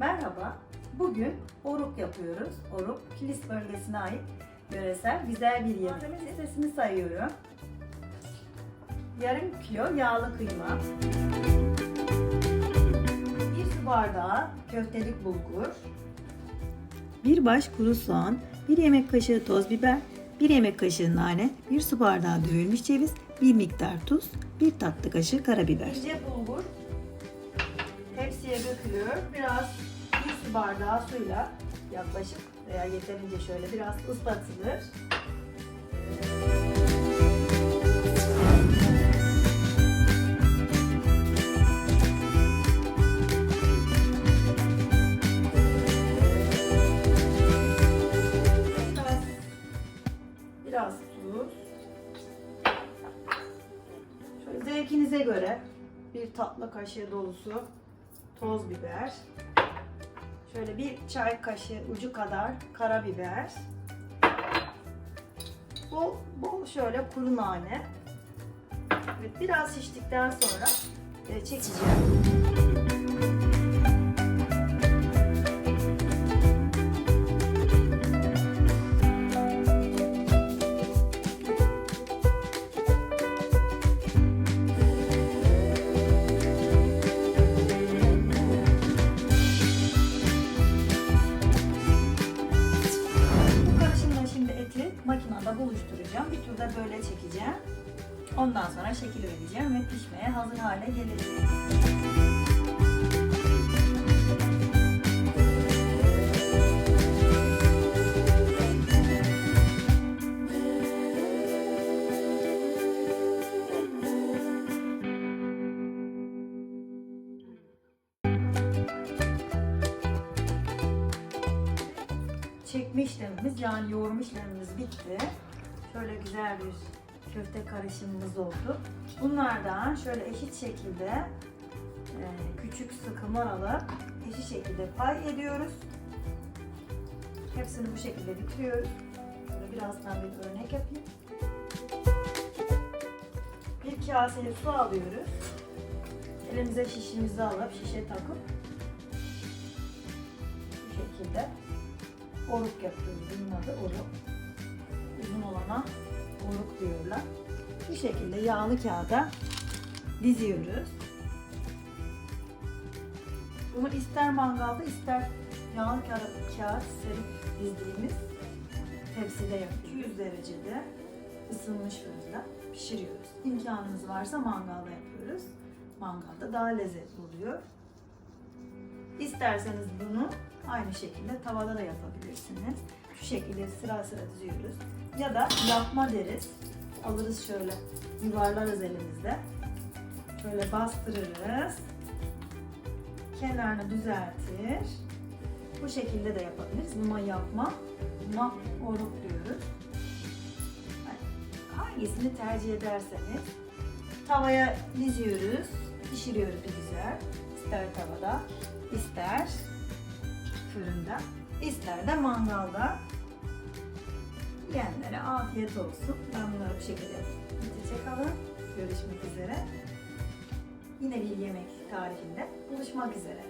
Merhaba, bugün oruk yapıyoruz. Oruk, Kilis bölgesine ait yöresel güzel bir yemek. Malzeme listesini sayıyorum. Yarım kilo yağlı kıyma. Bir su bardağı köftelik bulgur. Bir baş kuru soğan, bir yemek kaşığı toz biber, bir yemek kaşığı nane, bir su bardağı dövülmüş ceviz, bir miktar tuz, bir tatlı kaşığı karabiber. İnce bulgur dökülüyor. Biraz bir su bardağı suyla yaklaşık veya yeterince şöyle biraz ıslatılır. Biraz tuz. Şöyle zevkinize göre bir tatlı kaşığı dolusu toz biber. Şöyle bir çay kaşığı ucu kadar karabiber. Bol, bol şöyle kuru nane. Evet, biraz şiştikten sonra e, çekeceğim. Eti makinede buluşturacağım. Bir turda böyle çekeceğim. Ondan sonra şekil vereceğim ve pişmeye hazır hale gelecek. Çekme işlemimiz yani yoğurma işlemimiz bitti. Şöyle güzel bir köfte karışımımız oldu. Bunlardan şöyle eşit şekilde e, küçük sıkımlar alıp eşit şekilde pay ediyoruz. Hepsini bu şekilde bitiriyoruz. Şöyle birazdan bir örnek yapayım. Bir kaseye su alıyoruz. Elimize şişimizi alıp şişe takıp bu şekilde oruk yapıyoruz. Bunun adı oruk. Uzun olana oruk diyorlar. Bu şekilde yağlı kağıda diziyoruz. Bunu ister mangalda ister yağlı kağıt, kağıt serip dizdiğimiz tepside yapıyoruz. 200 derecede ısınmış fırında pişiriyoruz. İmkanımız varsa mangalda yapıyoruz. Mangalda daha lezzetli oluyor. İsterseniz bunu aynı şekilde tavada da yapabilirsiniz. Şu şekilde sıra sıra diziyoruz. Ya da yapma deriz. Alırız şöyle yuvarlarız elimizde. Şöyle bastırırız. Kenarını düzeltir. Bu şekilde de yapabiliriz. Buna yapma, buna oruk diyoruz. Hangisini tercih ederseniz tavaya diziyoruz, pişiriyoruz bir güzel. İster tavada, ister fırında, ister de mangalda. Yiyenlere afiyet olsun. Ben bunları bu şekilde bitecek alın. Görüşmek üzere. Yine bir yemek tarifinde buluşmak üzere.